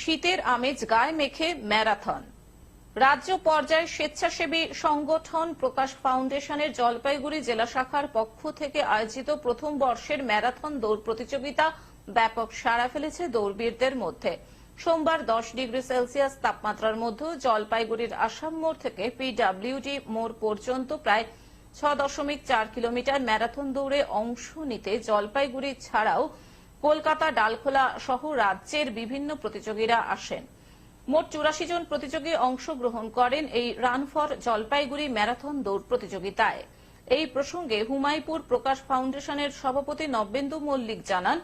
শীতের আমেজ গায়ে মেখে ম্যারাথন। রাজ্য পর্যায়ে স্বেচ্ছাসেবী সংগঠন প্রকাশ ফাউন্ডেশনের জলপাইগুড়ি জেলা শাখার পক্ষ থেকে আয়োজিত প্রথম বর্ষের ম্যারাথন দৌড় প্রতিযোগিতা ব্যাপক সাড়া ফেলেছে দৌড়বীরদের মধ্যে। সোমবার দশ ডিগ্রি সেলসিয়াস তাপমাত্রার মধ্যে জলপাইগুড়ির আসাম মোড় থেকে পিডাব্লিউডি মোড় পর্যন্ত প্রায় ছ দশমিক চার কিলোমিটার ম্যারাথন দৌড়ে অংশ নিতে জলপাইগুড়ি ছাড়াও কলকাতা, ডালখোলা সহ রাজ্যের বিভিন্ন প্রতিযোগীরা আসেন। মোট চুরাশি জন প্রতিযোগী অংশগ্রহণ করেন এই রান ফর জলপাইগুড়ি ম্যারাথন দৌড় প্রতিযোগিতায়। এই প্রসঙ্গে হুমাইপুর প্রকাশ ফাউন্ডেশনের সভাপতি নবেন্দু মল্লিক জানান,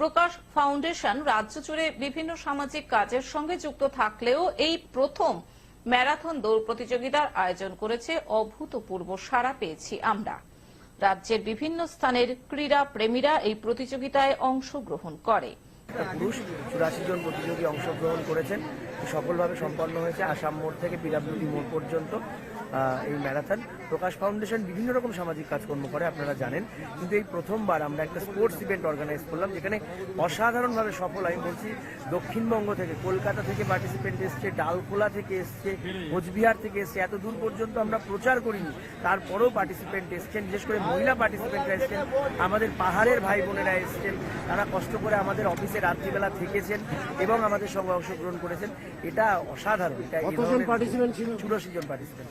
প্রকাশ ফাউন্ডেশন রাজ্য জুড়ে বিভিন্ন সামাজিক কাজের সঙ্গে যুক্ত থাকলেও এই প্রথম ম্যারাথন দৌড় প্রতিযোগিতার আয়োজন করেছে অভূতপূর্ব সাড়া পেয়েছি আমরা। রাজ্যের বিভিন্ন স্থানের ক্রীড়া প্রেমীরা এই প্রতিযোগিতায় অংশগ্রহণ করে। পুরুষ চুরাশি জন প্রতিযোগী অংশগ্রহণ করেছেন। সফলভাবে সম্পন্ন হয়েছে আসাম মোড় থেকে পিডাব্লিউডি মোড় পর্যন্ত। এই ম্যারাথন। প্রকাশ ফাউন্ডেশন বিভিন্ন রকম সামাজিক কাজকর্ম করে আপনারা জানেন। কিন্তু এই প্রথমবার আমরা একটা স্পোর্টস ইভেন্ট অর্গানাইজ করলাম যেখানে অসাধারণভাবে সফল আমি বলছি দক্ষিণবঙ্গ থেকে কলকাতা থেকে পার্টিসিপেন্ট এসছে ডালখোলা থেকে এসছে কোচবিহার থেকে এসছে। এত দূর পর্যন্ত আমরা প্রচার করিনি। তারপরেও পার্টিসিপেন্ট এসছেন বিশেষ করে মহিলা পার্টিসিপেন্টরা এসছেন আমাদের পাহাড়ের ভাই বোনেরা এসছেন তারা কষ্ট করে আমাদের অফিসে রাত্রিবেলা থেকেছেন এবং আমাদের সঙ্গে অংশগ্রহণ করেছেন। এটা অসাধারণ? চুরাশি জন পার্টিসিপেন্ট